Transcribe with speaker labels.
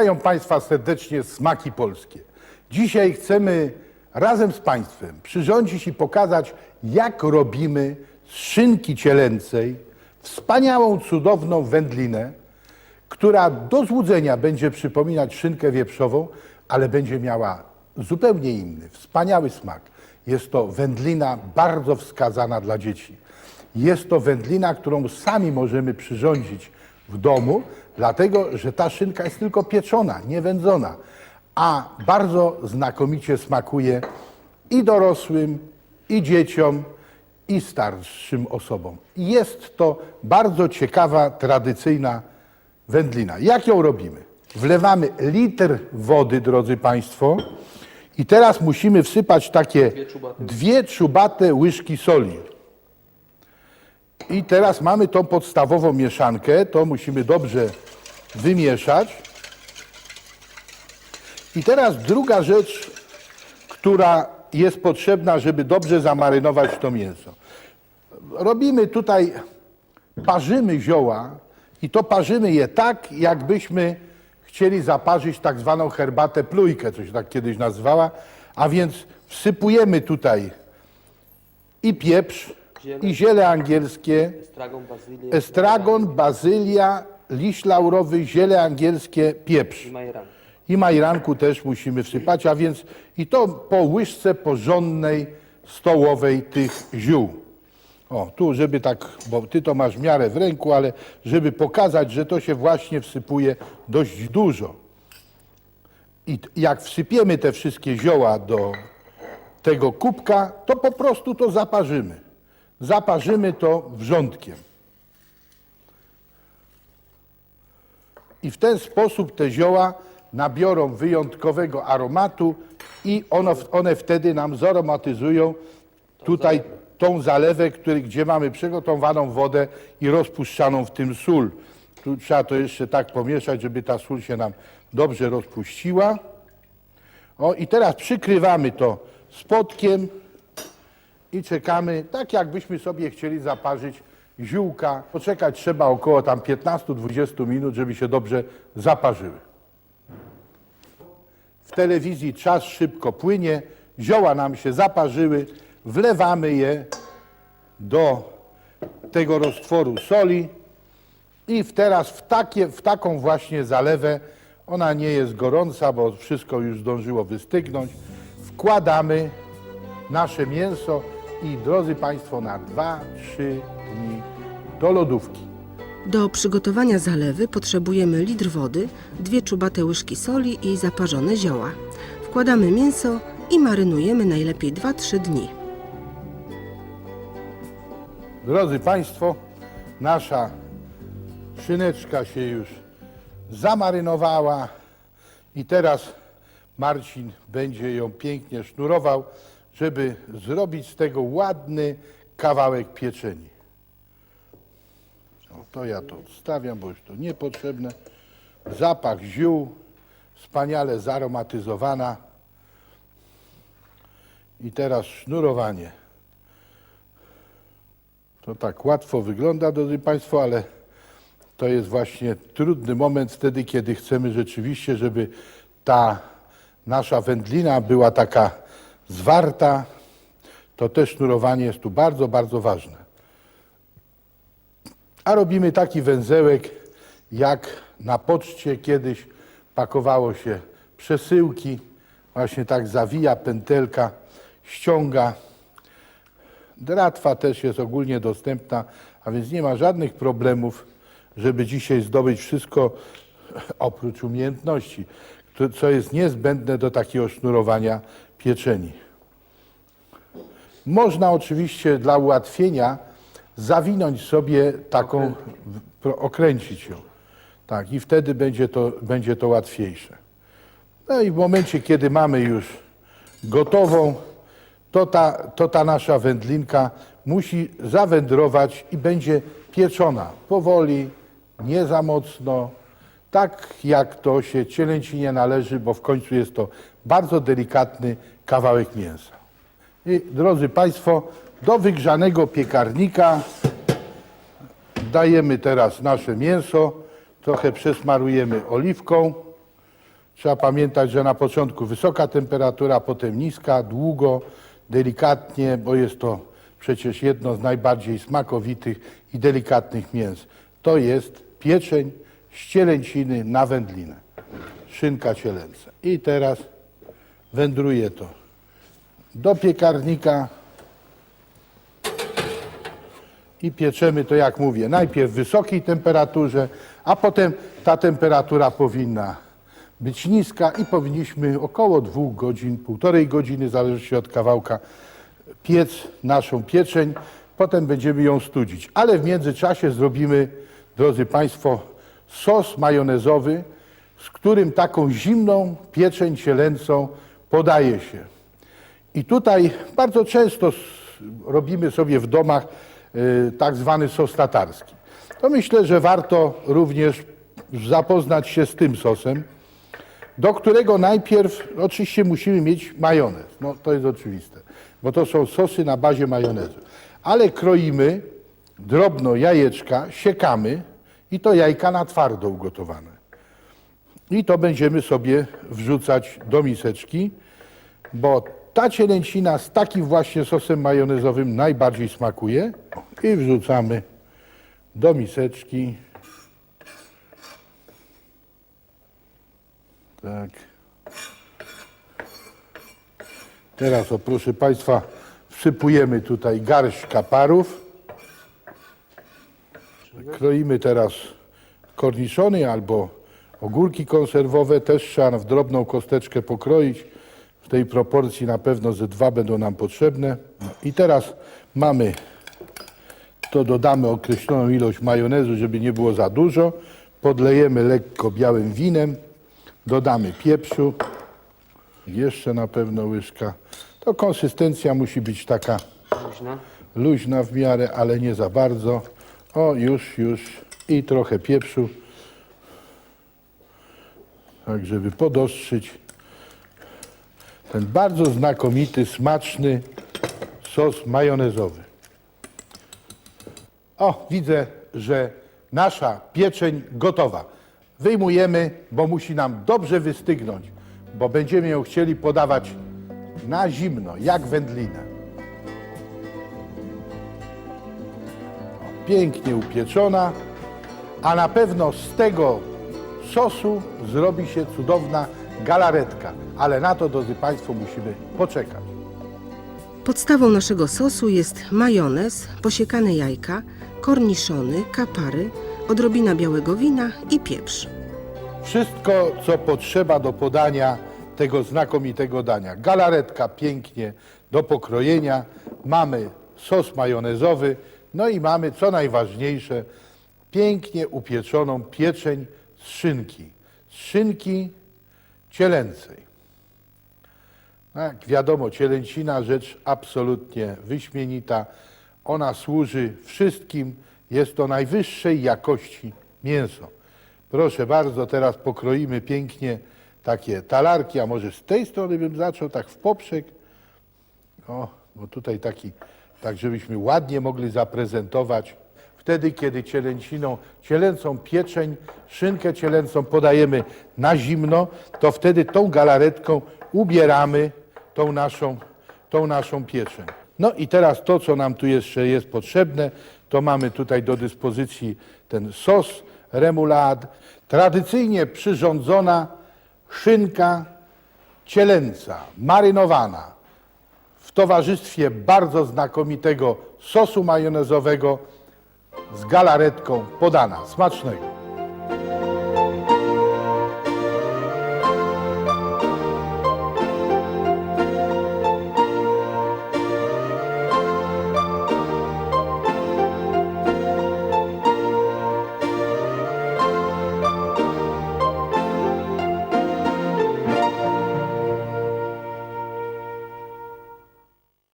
Speaker 1: Witają Państwa serdecznie Smaki Polskie. Dzisiaj chcemy razem z Państwem przyrządzić i pokazać, jak robimy z szynki cielęcej wspaniałą, cudowną wędlinę, która do złudzenia będzie przypominać szynkę wieprzową, ale będzie miała zupełnie inny, wspaniały smak. Jest to wędlina bardzo wskazana dla dzieci. Jest to wędlina, którą sami możemy przyrządzić w domu, dlatego że ta szynka jest tylko pieczona, nie wędzona, a bardzo znakomicie smakuje i dorosłym, i dzieciom, i starszym osobom. Jest to bardzo ciekawa, tradycyjna wędlina. Jak ją robimy? Wlewamy litr wody, drodzy Państwo, i teraz musimy wsypać takie dwie czubate łyżki soli. I teraz mamy tą podstawową mieszankę, to musimy dobrze wymieszać. I teraz druga rzecz, która jest potrzebna, żeby dobrze zamarynować to mięso. Robimy tutaj, parzymy zioła i to parzymy je tak, jakbyśmy chcieli zaparzyć tak zwaną herbatę plujkę, coś tak kiedyś nazywała, a więc wsypujemy tutaj i pieprz, i ziele angielskie,
Speaker 2: Estragon,
Speaker 1: bazylia, liść laurowy, ziele angielskie, pieprz.
Speaker 2: i majeran.
Speaker 1: I majranku też musimy wsypać, a więc i to po łyżce porządnej, stołowej tych ziół. O, tu, żeby tak, bo ty to masz miarę w ręku, ale żeby pokazać, że to się właśnie wsypuje dość dużo. I jak wsypiemy te wszystkie zioła do tego kubka, to po prostu to zaparzymy. Zaparzymy to wrzątkiem. I w ten sposób te zioła nabiorą wyjątkowego aromatu i ono, one wtedy nam zaromatyzują tutaj tą zalewę, który, gdzie mamy przygotowaną wodę i rozpuszczaną w tym sól. Tu trzeba to jeszcze tak pomieszać, żeby ta sól się nam dobrze rozpuściła. O i teraz przykrywamy to spotkiem i czekamy, tak jakbyśmy sobie chcieli zaparzyć ziółka. Poczekać trzeba około tam 15-20 minut, żeby się dobrze zaparzyły. W telewizji czas szybko płynie, zioła nam się zaparzyły, wlewamy je do tego roztworu soli i teraz w, takie, w taką właśnie zalewę, ona nie jest gorąca, bo wszystko już zdążyło wystygnąć, wkładamy nasze mięso i drodzy Państwo na 2-3 dni do lodówki.
Speaker 3: Do przygotowania zalewy potrzebujemy litr wody, dwie czubate łyżki soli i zaparzone zioła. Wkładamy mięso i marynujemy najlepiej 2-3 dni.
Speaker 1: Drodzy Państwo, nasza szyneczka się już zamarynowała i teraz Marcin będzie ją pięknie sznurował, żeby zrobić z tego ładny kawałek pieczeni. No, to ja to odstawiam, bo już to niepotrzebne. Zapach ziół, wspaniale zaromatyzowana. I teraz sznurowanie. To tak łatwo wygląda, drodzy Państwo, ale to jest właśnie trudny moment wtedy, kiedy chcemy rzeczywiście, żeby ta nasza wędlina była taka zwarta. To też sznurowanie jest tu bardzo, bardzo ważne. A robimy taki węzełek, jak na poczcie kiedyś pakowało się przesyłki. Właśnie tak zawija pętelka, ściąga. Dratwa też jest ogólnie dostępna, a więc nie ma żadnych problemów, żeby dzisiaj zdobyć wszystko oprócz umiejętności, co jest niezbędne do takiego sznurowania pieczeni. Można oczywiście dla ułatwienia zawinąć sobie taką, okręcić ją. Tak, i wtedy będzie to, będzie to łatwiejsze. No i w momencie, kiedy mamy już gotową, to ta, to ta nasza wędlinka musi zawędrować i będzie pieczona powoli, nie za mocno, tak jak to się cielęcinie należy, bo w końcu jest to bardzo delikatny kawałek mięsa. I drodzy Państwo, do wygrzanego piekarnika dajemy teraz nasze mięso, trochę przesmarujemy oliwką Trzeba pamiętać, że na początku wysoka temperatura, potem niska, długo, delikatnie, bo jest to przecież jedno z najbardziej smakowitych i delikatnych mięs. To jest pieczeń z cielęciny na wędlinę. Szynka cielęca. I teraz wędruje to do piekarnika i pieczemy to, jak mówię, najpierw w wysokiej temperaturze, a potem ta temperatura powinna być niska i powinniśmy około dwóch godzin, półtorej godziny, zależności od kawałka, piec naszą pieczeń. Potem będziemy ją studzić. Ale w międzyczasie zrobimy, drodzy Państwo, sos majonezowy, z którym taką zimną pieczeń cielęcą podaje się. I tutaj bardzo często robimy sobie w domach y, tak zwany sos tatarski. To myślę, że warto również zapoznać się z tym sosem, do którego najpierw oczywiście musimy mieć majonez. No to jest oczywiste, bo to są sosy na bazie majonezu. Ale kroimy drobno jajeczka, siekamy i to jajka na twardo ugotowane. I to będziemy sobie wrzucać do miseczki, bo ta cielęcina z takim właśnie sosem majonezowym najbardziej smakuje. I wrzucamy do miseczki. Tak. Teraz, o proszę Państwa, wsypujemy tutaj garść kaparów. Kroimy teraz korniszony albo ogórki konserwowe. Też trzeba w drobną kosteczkę pokroić. W tej proporcji na pewno ze dwa będą nam potrzebne. I teraz mamy, to dodamy określoną ilość majonezu, żeby nie było za dużo. Podlejemy lekko białym winem. Dodamy pieprzu. Jeszcze na pewno łyżka. To konsystencja musi być taka
Speaker 2: Luźna.
Speaker 1: luźna w miarę, ale nie za bardzo. O, już, już. I trochę pieprzu. Tak, żeby podostrzyć ten bardzo znakomity, smaczny sos majonezowy. O, widzę, że nasza pieczeń gotowa. Wyjmujemy, bo musi nam dobrze wystygnąć, bo będziemy ją chcieli podawać na zimno, jak wędlinę. Pięknie upieczona, a na pewno z tego sosu zrobi się cudowna galaretka. Ale na to, drodzy Państwo, musimy poczekać.
Speaker 3: Podstawą naszego sosu jest majonez, posiekane jajka, korniszony, kapary, odrobina białego wina i pieprz.
Speaker 1: Wszystko, co potrzeba do podania tego znakomitego dania. Galaretka pięknie do pokrojenia. Mamy sos majonezowy. No i mamy, co najważniejsze, pięknie upieczoną pieczeń z szynki. Z szynki cielęcej. Jak wiadomo, cielęcina rzecz absolutnie wyśmienita. Ona służy wszystkim. Jest to najwyższej jakości mięso. Proszę bardzo, teraz pokroimy pięknie takie talarki, a może z tej strony bym zaczął, tak w poprzek. O, bo tutaj taki, tak żebyśmy ładnie mogli zaprezentować. Wtedy, kiedy cielęciną, cielęcą pieczeń, szynkę cielęcą podajemy na zimno, to wtedy tą galaretką ubieramy tą naszą, tą naszą pieczeń. No i teraz to, co nam tu jeszcze jest potrzebne, to mamy tutaj do dyspozycji ten sos remoulade, tradycyjnie przyrządzona szynka cielęca, marynowana w towarzystwie bardzo znakomitego sosu majonezowego z galaretką podana. Smacznego.